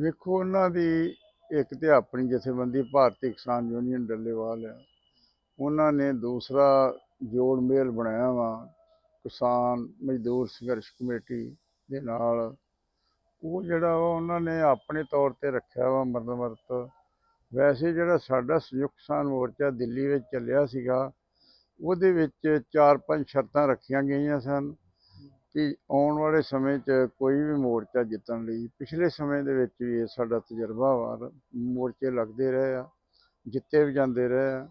ਵੇਖੋ ਉਹਨਾਂ ਦੀ ਇੱਕ ਤੇ ਆਪਣੀ ਜਥੇਬੰਦੀ, ਭਾਰਤੀ ਕਿਸਾਨ ਯੂਨੀਅਨ ਡੱਲੇਵਾਲ ਆ। ਉਹਨਾਂ ਨੇ ਦੂਸਰਾ ਜੋੜ ਮੇਲ ਬਣਾਇਆ ਵਾ, ਕਿਸਾਨ ਮਜ਼ਦੂਰ ਸੰਘਰਸ਼ ਕਮੇਟੀ ਦੇ ਨਾਲ। ਉਹ ਜਿਹੜਾ ਵਾ, ਉਹਨਾਂ ਨੇ ਆਪਣੇ ਤੌਰ ਤੇ ਰੱਖਿਆ ਵਾ ਮਰਨ ਵਰਤ ਵੈਸੇ ਜਿਹੜਾ ਸਾਡਾ ਸੰਯੁਕਤ ਕਿਸਾਨ ਮੋਰਚਾ ਦਿੱਲੀ ਵਿੱਚ ਚੱਲਿਆ ਸੀਗਾ, ਉਹਦੇ ਵਿੱਚ ਚਾਰ ਪੰਜ ਸ਼ਰਤਾਂ ਰੱਖੀਆਂ ਗਈਆਂ ਸਨ। ਕਿ ਆਉਣ ਵਾਲੇ ਸਮੇਂ 'ਚ ਕੋਈ ਵੀ ਮੋਰਚਾ ਜਿੱਤਣ ਲਈ ਪਿਛਲੇ ਸਮੇਂ ਦੇ ਵਿੱਚ ਵੀ ਇਹ ਸਾਡਾ ਤਜਰਬਾ ਵਾਰ ਮੋਰਚੇ ਲੱਗਦੇ ਰਹੇ ਆ, ਜਿੱਤੇ ਵੀ ਜਾਂਦੇ ਰਹੇ ਆ,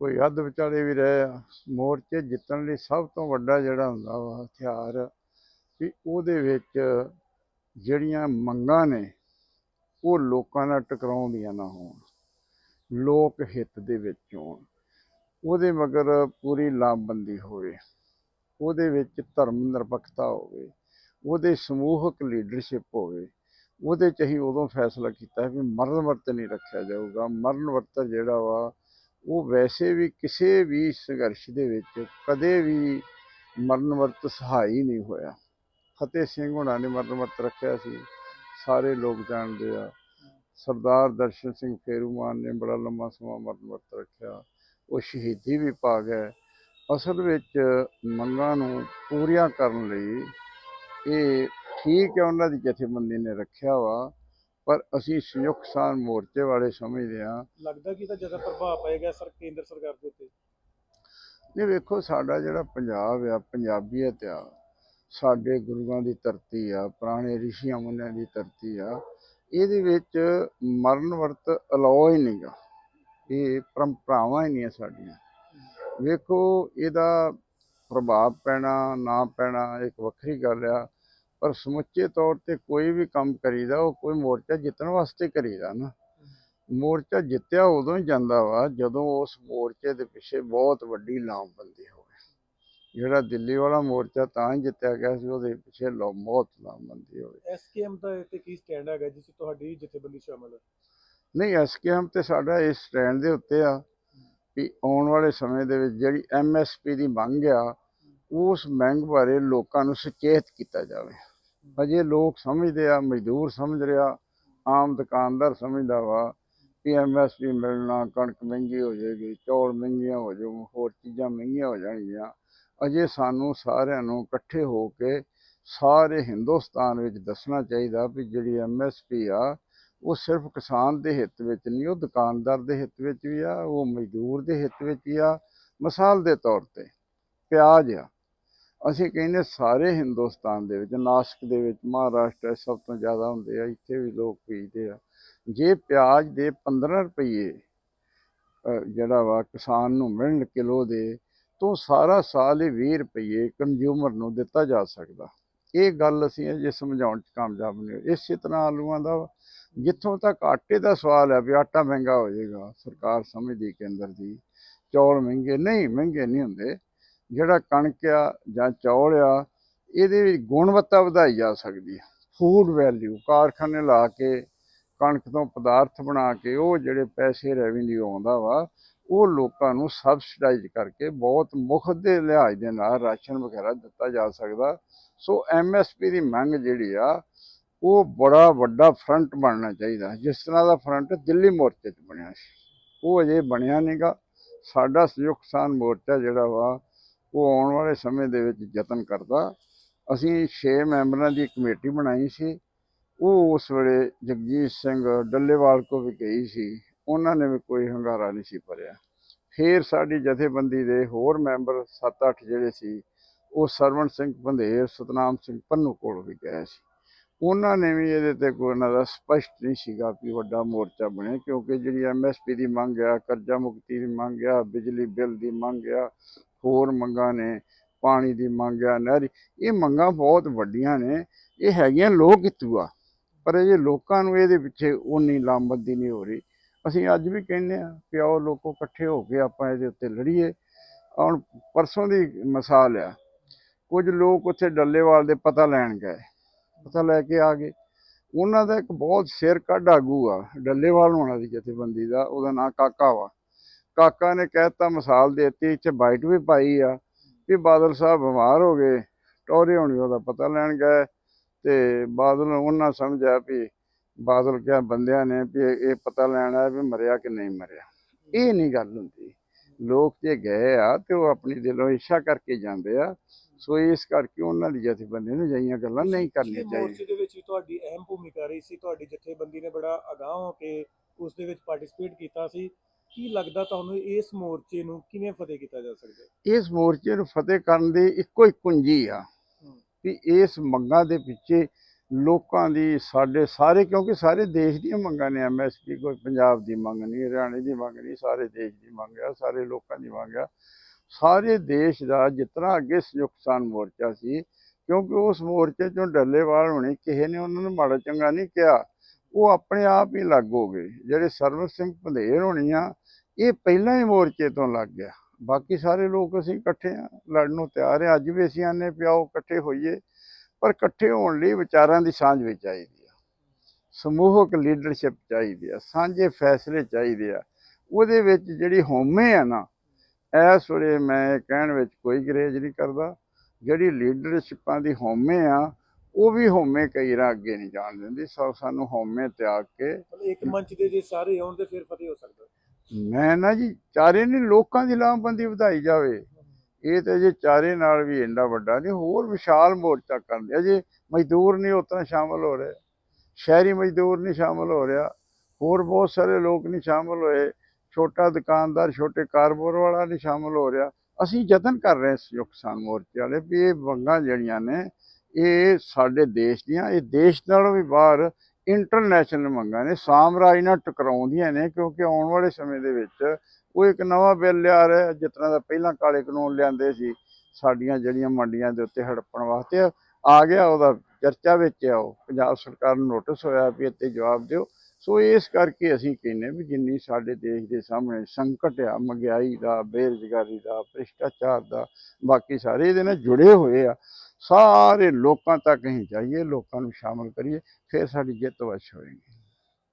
ਕੋਈ ਅੱਧ ਵਿਚਾਲੇ ਵੀ ਰਹੇ ਆ, ਮੋਰਚੇ ਜਿੱਤਣ ਲਈ ਸਭ ਤੋਂ ਵੱਡਾ ਜਿਹੜਾ ਹੁੰਦਾ ਵਾ ਹਥਿਆਰ ਵੀ ਉਹਦੇ ਵਿੱਚ ਜਿਹੜੀਆਂ ਮੰਗਾਂ ਨੇ ਉਹ ਲੋਕਾਂ ਨਾਲ ਟਕਰਾਉਂਦੀਆਂ ਨਾ ਹੋਣ, ਲੋਕ ਹਿੱਤ ਦੇ ਵਿੱਚ ਹੋਣ, ਉਹਦੇ ਮਗਰ ਪੂਰੀ ਲਾਮਬੰਦੀ ਹੋਵੇ। ਉਹਦੇ ਵਿੱਚ ਧਰਮ ਨਿਰਪੱਖਤਾ ਹੋਵੇ, ਉਹਦੇ ਸਮੂਹਕ ਲੀਡਰਸ਼ਿਪ ਹੋਵੇ, ਉਹਦੇ ਚ ਅਸੀਂ ਉਦੋਂ ਫੈਸਲਾ ਕੀਤਾ ਵੀ ਮਰਨ ਵਰਤ ਨਹੀਂ ਰੱਖਿਆ ਜਾਊਗਾ। ਮਰਨ ਵਰਤ ਜਿਹੜਾ ਵਾ, ਉਹ ਵੈਸੇ ਵੀ ਕਿਸੇ ਵੀ ਸੰਘਰਸ਼ ਦੇ ਵਿੱਚ ਕਦੇ ਵੀ ਮਰਨ ਵਰਤ ਸਹਾਈ ਨਹੀਂ ਹੋਇਆ। ਫਤਿਹ ਸਿੰਘ ਹੁਣਾਂ ਨੇ ਮਰਨ ਵਰਤ ਰੱਖਿਆ ਸੀ। ਸਾਰੇ ਲੋਕ ਜਾਣਦੇ ਆ। ਸਰਦਾਰ ਦਰਸ਼ਨ ਸਿੰਘ ਫੇਰੂਮਾਨ ਨੇ ਬੜਾ ਲੰਮਾ ਸਮਾਂ ਮਰਨ ਵਰਤ ਰੱਖਿਆ। ਉਹ ਸ਼ਹੀਦੀ ਵੀ ਪਾ ਗਏ ਅਸਲ ਵਿੱਚ ਮੰਗਾਂ ਨੂੰ ਪੂਰੀਆਂ ਕਰਨ ਲਈ ਇਹ ਠੀਕ ਹੈ ਉਹਨਾਂ ਦੀ ਜਥੇਬੰਦੀ ਨੇ ਰੱਖਿਆ ਵਾ ਪਰ ਅਸੀਂ ਸੰਯੁਕਤ ਕਿਸਾਨ ਮੋਰਚੇ ਵਾਲੇ ਸਮਝਦੇ ਹਾਂ। ਲੱਗਦਾ ਕਿ ਇਹਦਾ ਜ਼ਿਆਦਾ ਪ੍ਰਭਾਵ ਪਏਗਾ ਸਰ ਕੇਂਦਰ ਸਰਕਾਰ ਦੇ ਉੱਤੇ। ਨਹੀਂ ਵੇਖੋ ਸਾਡਾ ਜਿਹੜਾ ਪੰਜਾਬ ਆ ਪੰਜਾਬੀਅਤ ਆ ਸਾਡੇ ਗੁਰੂਆਂ ਦੀ ਧਰਤੀ ਆ ਪੁਰਾਣੇ ਰਿਸ਼ੀਆਂ ਮੁੰਨਿਆਂ ਦੀ ਧਰਤੀ ਆ ਇਹਦੇ ਵਿੱਚ ਮਰਨ ਵਰਤ ਅਲਾਉ ਹੀ ਨਹੀਂਗਾ ਇਹ ਪਰੰਪਰਾਵਾਂ ਹੀ ਨਹੀਂ ਆ ਸਾਡੀਆਂ। ਵੇਖੋ ਇਹਦਾ ਪ੍ਰਭਾਵ ਪੈਣਾ ਨਾ ਪੈਣਾ ਇੱਕ ਵੱਖਰੀ ਗੱਲ ਆ। ਪਰ ਸਮੁੱਚੇ ਤੌਰ ਤੇ ਕੋਈ ਵੀ ਕੰਮ ਕਰੀਦਾ ਉਹ ਕੋਈ ਮੋਰਚਾ ਜਿੱਤਣ ਵਾਸਤੇ ਕਰੀਦਾ ਨਾ। ਮੋਰਚਾ ਜਿੱਤਿਆ ਉਦੋਂ ਹੀ ਜਾਂਦਾ ਵਾ ਜਦੋਂ ਉਸ ਮੋਰਚੇ ਦੇ ਪਿੱਛੇ ਬਹੁਤ ਵੱਡੀ ਲਾਮਬੰਦੀ ਹੋਵੇ। ਜਿਹੜਾ ਦਿੱਲੀ ਵਾਲਾ ਮੋਰਚਾ ਤਾਂ ਹੀ ਜਿੱਤਿਆ ਗਿਆ ਸੀ ਉਹਦੇ ਪਿੱਛੇ ਬਹੁਤ ਲਾਮਬੰਦੀ ਹੋਵੇ। ਐਸਕੇਐਮ ਦਾ ਇੱਥੇ ਕੀ ਸਟੈਂਡ ਹੈਗਾ ਜਿਸ ਤੁਹਾਡੀ ਜਥੇਬੰਦੀ ਸ਼ਾਮਲ ਹੈ। ਨਹੀਂ ਐਸਕੇਐਮ ਤੇ ਸਾਡਾ ਇਸ ਸਟੈਂਡ ਦੇ ਉੱਤੇ ਆ। ਵੀ ਆਉਣ ਵਾਲੇ ਸਮੇਂ ਦੇ ਵਿੱਚ ਜਿਹੜੀ ਐਮਐਸਪੀ ਦੀ ਮੰਗ ਆ, ਉਸ ਮੰਗ ਬਾਰੇ ਲੋਕਾਂ ਨੂੰ ਸੁਚੇਤ ਕੀਤਾ ਜਾਵੇ। ਅਜੇ ਲੋਕ ਸਮਝਦੇ ਆ, ਮਜ਼ਦੂਰ ਸਮਝ ਰਿਹਾ ਆਮ ਦੁਕਾਨਦਾਰ ਸਮਝਦਾ ਵਾ ਵੀ ਐਮਐਸਪੀ ਮਿਲਣਾ, ਕਣਕ ਮਹਿੰਗੀ ਹੋ ਜਾਏਗੀ, ਚੌਲ ਮਹਿੰਗੀਆਂ ਹੋ ਜਾਊ, ਹੋਰ ਚੀਜ਼ਾਂ ਮਹਿੰਗੀਆਂ ਹੋ ਜਾਣਗੀਆਂ। ਅਜੇ ਸਾਨੂੰ ਸਾਰਿਆਂ ਨੂੰ ਇਕੱਠੇ ਹੋ ਕੇ ਸਾਰੇ ਹਿੰਦੁਸਤਾਨ ਵਿੱਚ ਦੱਸਣਾ ਚਾਹੀਦਾ ਵੀ ਜਿਹੜੀ ਐਮਐਸਪੀ ਆ ਉਹ ਸਿਰਫ ਕਿਸਾਨ ਦੇ ਹਿੱਤ ਵਿੱਚ ਨਹੀਂ, ਉਹ ਦੁਕਾਨਦਾਰ ਦੇ ਹਿੱਤ ਵਿੱਚ ਵੀ ਆ, ਉਹ ਮਜ਼ਦੂਰ ਦੇ ਹਿੱਤ ਵਿੱਚ ਵੀ ਆ। ਮਿਸਾਲ ਦੇ ਤੌਰ ਤੇ ਪਿਆਜ਼ ਆ। ਅਸੀਂ ਕਹਿੰਦੇ ਸਾਰੇ ਹਿੰਦੁਸਤਾਨ ਦੇ ਵਿੱਚ, ਨਾਸਿਕ ਦੇ ਵਿੱਚ, ਮਹਾਰਾਸ਼ਟਰ ਸਭ ਤੋਂ ਜ਼ਿਆਦਾ ਹੁੰਦੇ ਆ, ਇੱਥੇ ਵੀ ਲੋਕ ਬੀਜਦੇ ਆ। ਜੇ ਪਿਆਜ਼ ਦੇ 15 ਰੁਪਏ ਜਿਹੜਾ ਵਾ ਕਿਸਾਨ ਨੂੰ ਮਿਲਣ ਕਿਲੋ ਦੇ, ਤੋਂ ਸਾਰਾ ਸਾਲ ਹੀ 20 ਰੁਪਏ ਕੰਜ਼ਿਊਮਰ ਨੂੰ ਦਿੱਤਾ ਜਾ ਸਕਦਾ। ਇਹ ਗੱਲ ਅਸੀਂ ਅਜੇ ਸਮਝਾਉਣ 'ਚ ਕਾਮਯਾਬ ਨਹੀਂ ਹੋਏ। ਇਸੇ ਤਰ੍ਹਾਂ ਆਲੂਆਂ ਦਾ ਜਿੱਥੋਂ ਤੱਕ ਆਟੇ ਦਾ ਸਵਾਲ ਹੈ ਵੀ ਆਟਾ ਮਹਿੰਗਾ ਹੋ ਜਾਏਗਾ, ਸਰਕਾਰ ਸਮਝਦੀ ਕੇਂਦਰ ਦੀ, ਚੌਲ ਮਹਿੰਗੇ, ਨਹੀਂ ਮਹਿੰਗੇ ਨਹੀਂ ਹੁੰਦੇ। ਜਿਹੜਾ ਕਣਕ ਆ ਜਾਂ ਚੌਲ ਆ, ਇਹਦੇ ਵਿੱਚ ਗੁਣਵੱਤਾ ਵਧਾਈ ਜਾ ਸਕਦੀ ਹੈ। ਫੂਡ ਵੈਲਿਊ ਕਾਰਖਾਨੇ ਲਾ ਕੇ, ਕਣਕ ਤੋਂ ਪਦਾਰਥ ਬਣਾ ਕੇ, ਉਹ ਜਿਹੜੇ ਪੈਸੇ ਰੈਵਨਿਊ ਆਉਂਦਾ ਵਾ, ਉਹ ਲੋਕਾਂ ਨੂੰ ਸਬਸਿਡਾਈਜ਼ ਕਰਕੇ ਬਹੁਤ ਮੁਫਤ ਦੇ ਲਿਹਾਜ਼ ਦੇ ਨਾਲ ਰਾਸ਼ਨ ਵਗੈਰਾ ਦਿੱਤਾ ਜਾ ਸਕਦਾ। ਸੋ ਐਮਐਸਪੀ ਦੀ ਮੰਗ ਜਿਹੜੀ ਆ ਉਹ ਬੜਾ ਵੱਡਾ ਫਰੰਟ ਬਣਨਾ ਚਾਹੀਦਾ। ਜਿਸ ਤਰ੍ਹਾਂ ਦਾ ਫਰੰਟ ਦਿੱਲੀ ਮੋਰਚੇ 'ਚ ਬਣਿਆ ਸੀ। ਉਹ ਅਜੇ ਬਣਿਆ ਨਹੀਂਗਾ ਸਾਡਾ ਸੰਯੁਕਤ ਕਿਸਾਨ ਮੋਰਚਾ ਜਿਹੜਾ ਵਾ, ਉਹ ਆਉਣ ਵਾਲੇ ਸਮੇਂ ਦੇ ਵਿੱਚ ਯਤਨ ਕਰਦਾ। ਅਸੀਂ 6 ਮੈਂਬਰਾਂ ਦੀ ਕਮੇਟੀ ਬਣਾਈ ਸੀ। ਉਹ ਉਸ ਵੇਲੇ ਜਗਜੀਤ ਸਿੰਘ ਡੱਲੇਵਾਲ ਕੋ ਵੀ ਗਈ ਸੀ। ਉਹਨਾਂ ਨੇ ਵੀ ਕੋਈ ਹੰਗਾਰਾ ਨਹੀਂ ਸੀ ਭਰਿਆ। ਫਿਰ ਸਾਡੀ ਜਥੇਬੰਦੀ ਦੇ ਹੋਰ ਮੈਂਬਰ 7-8 ਜਿਹੜੇ ਸੀ, ਉਹ ਸਰਵਣ ਸਿੰਘ ਬੰਦੇਰ ਸਤਨਾਮ ਸਿੰਘ ਪੰਨੂ ਕੋਲ ਵੀ ਗਏ ਸੀ। ਉਹਨਾਂ ਨੇ ਵੀ ਇਹਦੇ ਤੇ ਕੋਈ ਉਹਨਾਂ ਦਾ ਸਪਸ਼ਟ ਨਹੀਂ ਸੀਗਾ ਵੀ ਵੱਡਾ ਮੋਰਚਾ ਬਣੇ ਕਿਉਂਕਿ ਜਿਹੜੀ ਐਮਐਸਪੀ ਦੀ ਮੰਗ ਆ, ਕਰਜ਼ਾ ਮੁਕਤੀ ਦੀ ਮੰਗ ਆ, ਬਿਜਲੀ ਬਿੱਲ ਦੀ ਮੰਗ ਆ, ਹੋਰ ਮੰਗਾਂ ਨੇ, ਪਾਣੀ ਦੀ ਮੰਗ ਆ, ਨਹਿਰੀ, ਇਹ ਮੰਗਾਂ ਬਹੁਤ ਵੱਡੀਆਂ ਨੇ, ਇਹ ਹੈਗੀਆਂ ਲੋਕ ਹਿੱਤੂ ਆ ਪਰ ਇਹ ਲੋਕਾਂ ਨੂੰ ਇਹਦੇ ਪਿੱਛੇ ਉਨੀ ਲਾਮਬੰਦੀ ਨਹੀਂ ਹੋ ਰਹੀ, ਅਸੀਂ ਅੱਜ ਵੀ ਕਹਿੰਦੇ ਆ ਕਿ ਆਓ ਲੋਕੋ ਇਕੱਠੇ ਹੋ ਕੇ ਆਪਾਂ ਇਹਦੇ ਉੱਤੇ ਲੜੀਏ। ਹੁਣ ਪਰਸੋਂ ਦੀ ਮਿਸਾਲ ਆ, ਕੁਝ ਲੋਕ ਉੱਥੇ ਡੱਲੇਵਾਲ ਦੇ ਪਤਾ ਲੈਣ ਗਏ। ਪਤਾ ਲੈ ਕੇ ਆ ਗਏ। ਉਹਨਾਂ ਦਾ ਇੱਕ ਬਹੁਤ ਸਿਰ ਕੱਢ ਆਗੂ ਆ ਡੱਲੇਵਾਲ ਹੋਣਾ ਦੀ ਜਥੇਬੰਦੀ ਦਾ, ਉਹਦਾ ਨਾਂ ਕਾਕਾ ਵਾ। ਕਾਕਾ ਨੇ ਕਹਿਤਾ ਮਿਸਾਲ ਦੇਤੀ, ਇੱਥੇ ਬਾਈਟ ਵੀ ਪਾਈ ਆ, ਵੀ ਬਾਦਲ ਸਾਹਿਬ ਬਿਮਾਰ ਹੋ ਗਏ ਟੋਰੇ ਹੋਣੀ ਉਹਦਾ ਪਤਾ ਲੈਣ ਗਏ ਤੇ ਬਾਦਲ ਨੂੰ ਉਹਨਾਂ ਸਮਝਿਆ ਵੀ ਬਾਦਲ ਕਿਹਾ ਬੰਦਿਆਂ ਨੇ ਵੀ ਇਹ ਪਤਾ ਲੈਣਾ ਹੈ ਵੀ ਮਰਿਆ ਕਿ ਨਹੀਂ ਮਰਿਆ। ਇਹ ਨਹੀਂ ਗੱਲ ਹੁੰਦੀ। ਲੋਕ ਜੇ ਗਏ ਆ ਤੇ ਉਹ ਆਪਣੀ ਦਿਲੋਂ ਇੱਛਾ ਕਰਕੇ ਜਾਂਦੇ ਆ। ਸੋ ਇਸ ਕਰਕੇ ਉਹਨਾਂ ਦੀ ਜਥੇਬੰਦੀ ਨੂੰ ਜਾਈਆਂ ਗੱਲਾਂ ਨਹੀਂ ਕਰਨੀਆਂ ਪਿਛਲੇ ਮੋਰਚੇ ਚਾਹੀਦੀਆਂ। ਦੇ ਵਿੱਚ ਵੀ ਤੁਹਾਡੀ ਅਹਿਮ ਭੂਮਿਕਾ ਰਹੀ ਸੀ ਤੁਹਾਡੀ ਜਥੇਬੰਦੀ ਨੇ ਬੜਾ ਅਗਾਂਹ ਹੋ ਕੇ ਉਸ ਦੇ ਵਿੱਚ ਪਾਰਟਿਸਿਪੇਟ ਕੀਤਾ ਸੀ। ਕੀ ਲੱਗਦਾ ਤੁਹਾਨੂੰ ਇਸ ਮੋਰਚੇ ਨੂੰ ਕਿਵੇਂ ਫਤਿਹ ਕੀਤਾ ਜਾ ਸਕਦਾ ਇਸ ਮੋਰਚੇ ਨੂੰ ਫਤਿਹ ਕਰਨ ਦੀ ਇੱਕੋ ਹੀ ਕੁੰਜੀ ਆ। ਵੀ ਇਸ ਮੰਗਾਂ ਦੇ ਪਿੱਛੇ ਲੋਕਾਂ ਦੀ, ਸਾਡੇ ਸਾਰੇ, ਕਿਉਂਕਿ ਸਾਰੇ ਦੇਸ਼ ਦੀਆਂ ਮੰਗਾਂ ਨੇ ਐਮਐਸਪੀ ਕੋਈ ਪੰਜਾਬ ਦੀ ਮੰਗ ਨਹੀਂ, ਹਰਿਆਣੇ ਦੀ ਮੰਗ ਨਹੀਂ, ਸਾਰੇ ਦੇਸ਼ ਦੀ ਮੰਗ ਆ, ਸਾਰੇ ਲੋਕਾਂ ਦੀ ਮੰਗ ਆ। ਸਾਰੇ ਦੇਸ਼ ਦਾ ਜਿਤਨਾ ਅੱਗੇ ਸੰਯੁਕਤ ਕਿਸਾਨ ਮੋਰਚਾ ਸੀ, ਕਿਉਂਕਿ ਉਸ ਮੋਰਚੇ ਚੋਂ ਡੱਲੇਵਾਲ ਹੋਣੀ ਕਿਸੇ ਨੇ ਉਹਨਾਂ ਨੂੰ ਮਾੜਾ ਚੰਗਾ ਨਹੀਂ ਕਿਹਾ। ਉਹ ਆਪਣੇ ਆਪ ਹੀ ਲੱਗ ਹੋ ਗਏ, ਜਿਹੜੇ ਸਰਵਰ ਸਿੰਘ ਭੰਦੇਰ ਹੋਣੀ ਆ, ਇਹ ਪਹਿਲਾਂ ਹੀ ਮੋਰਚੇ ਤੋਂ ਲੱਗ ਗਿਆ ਬਾਕੀ ਸਾਰੇ ਲੋਕ ਅਸੀਂ ਇਕੱਠੇ ਆ, ਲੜਨ ਨੂੰ ਤਿਆਰ ਆ, ਅੱਜ ਵੀ ਅਸੀਂ ਆਨੇ ਪਿਆਓ ਇਕੱਠੇ ਹੋਈਏ। ਪਰ ਇਕੱਠੇ ਹੋਣ ਲਈ ਵਿਚਾਰਾਂ ਦੀ ਸਾਂਝ ਵੀ ਚਾਹੀਦੀ ਆ। ਸਮੂਹਕ ਲੀਡਰਸ਼ਿਪ ਚਾਹੀਦੀ ਆ ਸਾਂਝੇ ਫੈਸਲੇ ਚਾਹੀਦੇ ਆ। ਉਹਦੇ ਵਿੱਚ ਜਿਹੜੀ ਹਉਮੈ ਆ ਨਾ ਇਸ ਵੇਲੇ ਮੈਂ ਕਹਿਣ ਵਿੱਚ ਕੋਈ ਗਰੇਜ ਨਹੀਂ ਕਰਦਾ। ਜਿਹੜੀ ਲੀਡਰਸ਼ਿਪਾਂ ਦੀ ਹਉਮੈ ਆ ਉਹ ਵੀ ਹਉਮੈ ਕਈ ਰਾਂ ਅੱਗੇ ਨਹੀਂ ਜਾਣ ਦਿੰਦੀ। ਸੋ ਸਾਨੂੰ ਹਉਮੈ ਤਿਆਗ ਕੇ ਇੱਕ ਮੰਚ ਦੇ ਜੇ ਸਾਰੇ ਆਉਣ ਤੇ ਫਿਰ ਫਤਿਹ ਹੋ ਸਕਦਾ। ਮੈਂ ਨਾ ਜੀ ਚਾਰੇ ਨਹੀਂ ਲੋਕਾਂ ਦੀ ਲਾਮਬੰਦੀ ਵਧਾਈ ਜਾਵੇ। ਇਹ ਤੇ ਜੇ ਚਾਰੇ ਨਾਲ ਵੀ ਇੰਨਾ ਵੱਡਾ ਨਹੀਂ, ਹੋਰ ਵਿਸ਼ਾਲ ਮੋਰਚਾ ਕਰਦੇ ਅਜੇ ਮਜ਼ਦੂਰ ਨਹੀਂ ਉਤਨਾ ਸ਼ਾਮਲ ਹੋ ਰਹੇ। ਸ਼ਹਿਰੀ ਮਜ਼ਦੂਰ ਨਹੀਂ ਸ਼ਾਮਲ ਹੋ ਰਿਹਾ। ਹੋਰ ਬਹੁਤ ਸਾਰੇ ਲੋਕ ਨਹੀਂ ਸ਼ਾਮਲ ਹੋਏ। ਛੋਟਾ ਦੁਕਾਨਦਾਰ, ਛੋਟੇ ਕਾਰੋਬਾਰ ਵਾਲਾ ਨਹੀਂ ਸ਼ਾਮਲ ਹੋ ਰਿਹਾ। ਅਸੀਂ ਯਤਨ ਕਰ ਰਹੇ ਸੰਯੁਕਤ ਕਿਸਾਨ ਮੋਰਚੇ ਵਾਲੇ ਵੀ ਇਹ ਮੰਗਾਂ ਜਿਹੜੀਆਂ ਨੇ, ਇਹ ਸਾਡੇ ਦੇਸ਼ ਦੀਆਂ, ਇਹ ਦੇਸ਼ ਨਾਲੋਂ ਵੀ ਬਾਹਰ ਇੰਟਰਨੈਸ਼ਨਲ ਮੰਗਾਂ ਨੇ, ਸਾਮਰਾਜ ਨਾਲ ਟਕਰਾਉਂਦੀਆਂ ਨੇ ਕਿਉਂਕਿ ਆਉਣ ਵਾਲੇ ਸਮੇਂ ਦੇ ਵਿੱਚ ਉਹ ਇੱਕ ਨਵਾਂ ਬਿੱਲ ਲਿਆ ਰਿਹਾ ਜਿਸ ਤਰ੍ਹਾਂ ਦਾ ਪਹਿਲਾਂ ਕਾਲੇ ਕਾਨੂੰਨ ਲਿਆਂਦੇ ਸੀ, ਸਾਡੀਆਂ ਜਿਹੜੀਆਂ ਮੰਡੀਆਂ ਦੇ ਉੱਤੇ ਹੜਪਣ ਵਾਸਤੇ ਆ ਗਿਆ, ਉਹਦਾ ਚਰਚਾ ਵਿੱਚ ਆ ਉਹ। ਪੰਜਾਬ ਸਰਕਾਰ ਨੂੰ ਨੋਟਿਸ ਹੋਇਆ ਵੀ ਇੱਥੇ ਜਵਾਬ ਦਿਓ। ਸੋ ਇਸ ਕਰਕੇ ਅਸੀਂ ਕਹਿੰਨੇ ਵੀ ਜਿੰਨੀ ਸਾਡੇ ਦੇਸ਼ ਦੇ ਸਾਹਮਣੇ ਸੰਕਟ ਆ, ਮਹਿੰਗਾਈ ਦਾ, ਬੇਰੁਜ਼ਗਾਰੀ ਦਾ, ਭ੍ਰਿਸ਼ਟਾਚਾਰ ਦਾ, ਬਾਕੀ ਸਾਰੇ ਇਹਦੇ ਨਾਲ ਜੁੜੇ ਹੋਏ ਆ, ਸਾਰੇ ਲੋਕਾਂ ਤੱਕ ਅਸੀਂ ਜਾਈਏ, ਲੋਕਾਂ ਨੂੰ ਸ਼ਾਮਲ ਕਰੀਏ, ਫਿਰ ਸਾਡੀ ਜਿੱਤ ਵਸ਼ ਹੋਏਗੀ।